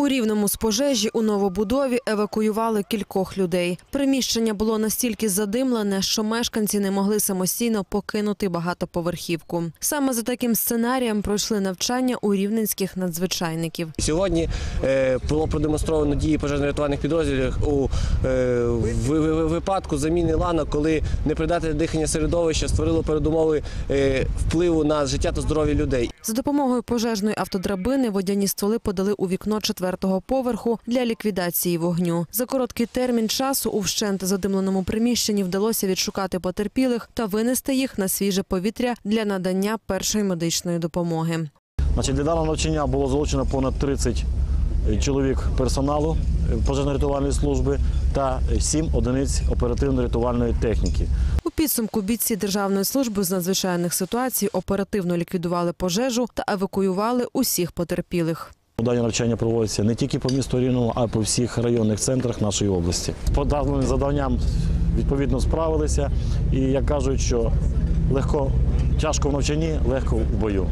У рівному з пожежі у новобудові евакуювали кількох людей. Приміщення було настільки задимлене, що мешканці не могли самостійно покинути багатоповерхівку. Саме за таким сценарієм пройшли навчання у рівненських надзвичайників. Сьогодні е, було продемонстровано дії пожежно-рятувальних підрозділів у е, випадку заміни лана, коли непридатне дихання середовище створило передумови е, впливу на життя та здоров'я людей. За допомогою пожежної автодрабини водяні стволи подали у вікно четвертого поверху для ліквідації вогню. За короткий термін часу у вщент задимленому приміщенні вдалося відшукати потерпілих та винести їх на свіже повітря для надання першої медичної допомоги. Значить, для даного навчання було залучено понад 30 чоловік персоналу пожежно-рятувальної служби та 7 одиниць оперативно-рятувальної техніки. У підсумку бійці Державної служби з надзвичайних ситуацій оперативно ліквідували пожежу та евакуювали усіх потерпілих. Дані навчання проводяться не тільки по місту Рівному, а й по всіх районних центрах нашої області. По даним завданням відповідно справилися і як кажуть, що легко тяжко в навчанні, легко в бою.